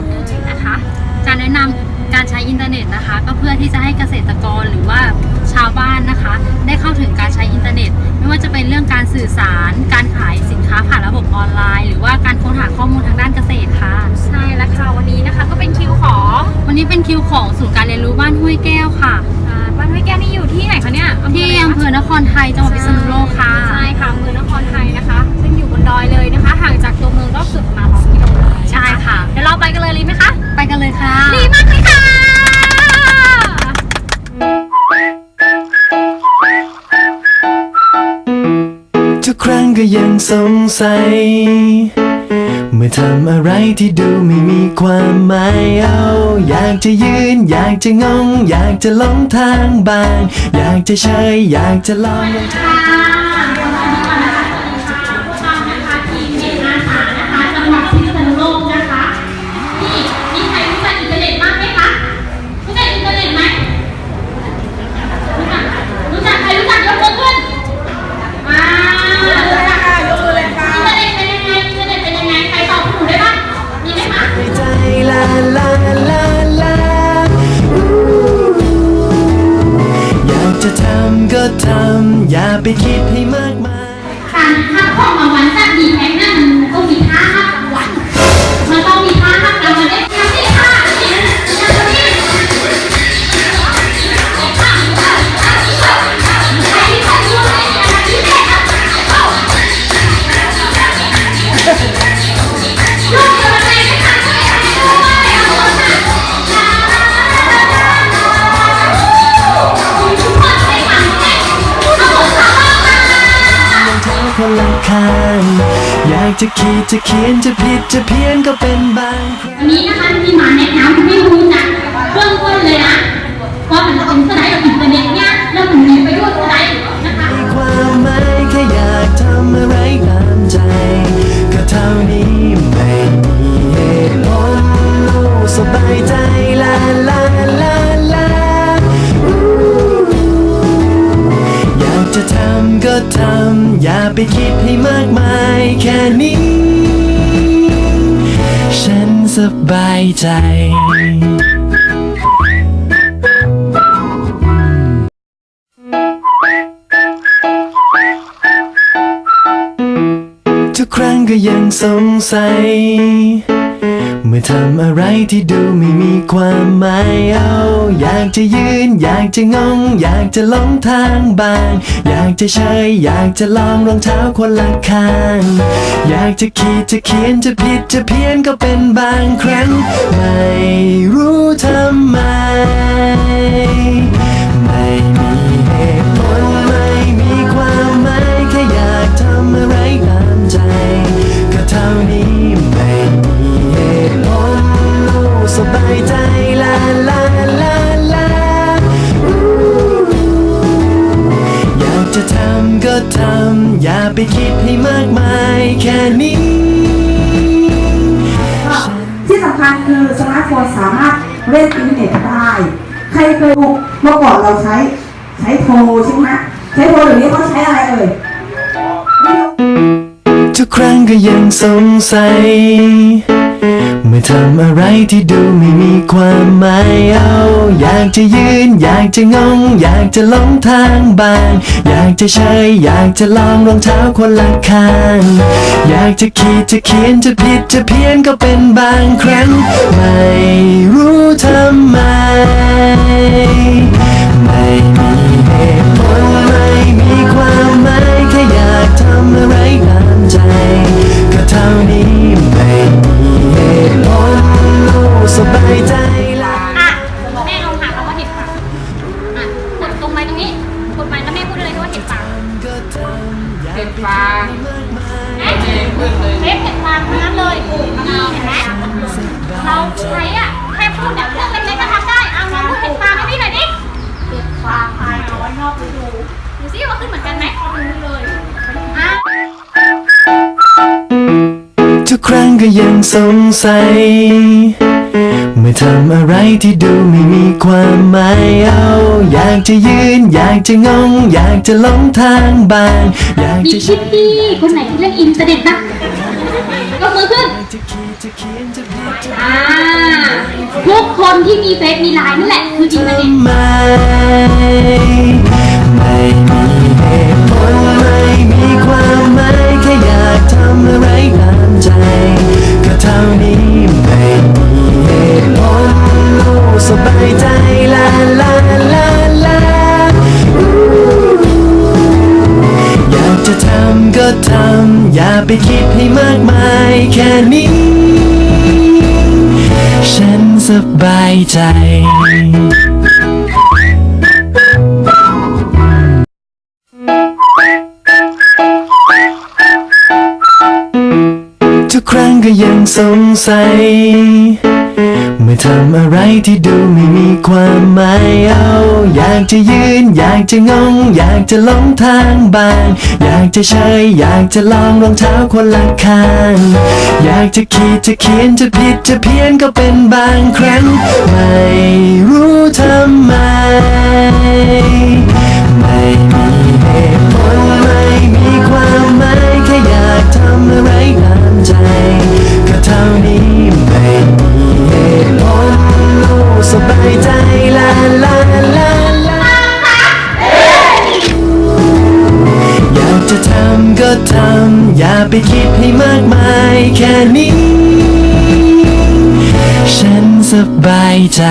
ตอนล่างทั้งหมดเลยนะคะ การแนะนำการใช้อินเทอร์เน็ตนะคะ ก็เพื่อที่จะให้เกษตรกรหรือว่าชาวบ้านนะคะ ได้เข้าถึงการใช้อินเทอร์เน็ต ไม่ว่าจะเป็นเรื่องการสื่อสาร การขายสินค้าผ่านระบบออนไลน์ หรือว่าการค้นหาข้อมูลทางด้านเกษตรค่ะ ใช่แล้วค่ะวันนี้นะคะ ก็เป็นคิวของ วันนี้เป็นคิวของศูนย์การเรียนรู้บ้านห้วยแก้วค่ะอ่าบ้านห้วยแก้วนี่อยู่ที่ไหนคะเนี่ยที่อำเภอนครไทยจังหวัดพิษณุโลกค่ะใช่ค่ะอำเภอนครไทยนะคะ ซึ่งอยู่บนดอยเลยนะคะ ห่างจากตัวเมืองก็เกือบประมาณ2กิโล ดี๋ยวเราไปกันเลยดีไหมคะ ไปกันเลยค่ะ ดีมากเลยค่ะ ทุกครั้งก็ยังสงสัย เมื่อทำอะไรที่ดูไม่มีความหมายเอาอยากจะยืน อยากจะงง อยากจะหลงทางบาง อยากจะเชยอยากจะลองค่ะส ไปคิดให้มากมายการทับของมาวันสักดีแท็กนั่นมั ข้างอยากจะขีดจะเขียนจะผิดจะเพี้ยนก็เป็นบางครั้งวันนี้นะคะที่มาแนะนำไม่รู้จักเบื้องต้นเลยนะว่ามันเป็นสไลด์กับอินเทอร์เน็ตเนี่ยแล้วมันมีประโยชน์ อย่าไปคิดให้มากมายแค่นี้ ฉันสบายใจทุกครั้งก็ยังสงสัย เมื่อทำอะไรที่ดูไม่มีความหมายเอาอยากจะยืน อยากจะงง อยากจะหลงทางบาง อยากจะเชยอยากจะลองรองเท้าคนละข้าง อยากจะขีดจะเขียนจะผิดจะเพี้ยนก็เป็นบางครั้ง ไม่รู้ทำไม แค่นี้ ที่สำคัญคือสมาร์ทโฟนสามารถเล่นอินเทอร์เน็ตได้ ใครเคยดูเมื่อก่อนเราใช้ใช้โทรใช่ไหมใช้โทรเดี๋ยวนี้เขาใช้อะไรเอ่ยทุกครั้งก็ยังสงสัย เมื่อทำอะไรที่ดูไม่มีความหมายเอา อยากจะยืน อยากจะงง อยากจะหลงทางบาง อยากจะเชยอยากจะลองรองเท้าคนละข้าง อยากจะขีดจะเขียนจะผิดจะเพี้ยนก็เป็นบางครั้ง ไม่รู้ทำไม ไม่มีเหตุผล ฟางเอ๊ะเองขึ้นเลยเห็ดเห็ดฟางทั้งนั้นเลยนี่เห็นไหมเราใช้อะแค่พูดเนี่ยเรื่องเล็กๆก็ทำได้เอาลองพูดเห็ดฟางให้พี่หน่อยดิเห็ดฟางภายเอาไว้นอกฤดูดูซิว่าขึ้นเหมือนกันไหมดูเลยอะทุกครั้งก็ยังสงสัย เมื่อทำอะไรที่ดูไม่มีความหมายเอา อยากจะยืน อยากจะงง อยากจะหลงทางบ้าง อยากมีจะคิตตี้คนไหนที่เล่นอินเทอร์เน็ตนะยกมือขึ้นพิจารอ่า ทุกคนที่มีเฟซมีไลน์นั่นแหละคืออินเทอร์เน็ต ทำไมไม่มีเหตุผลไม่มีความหมายแค่อยากทำอะไรตามใจ ก็เท่านี้ ไปคิดให้มากมายแค่นี้ ฉันสบายใจทุกครั้งก็ยังสงสัย เมื่อทำอะไรที่ดูไม่มีความหมายเอาอยากจะยืน อยากจะงง อยากจะหลงทางบ้าง อยากจะเชยอยากจะลองรองเท้าคนละข้าง อยากจะขีดจะเขียนจะผิดจะเพี้ยนก็เป็นบางครั้ง ไม่รู้ทำไม ไม่มีเหตุผลไม่มีความหมายแค่อยากทำอะไร ทำ อย่าไปคิดให้มากมายแค่นี้ ฉันสบายใจ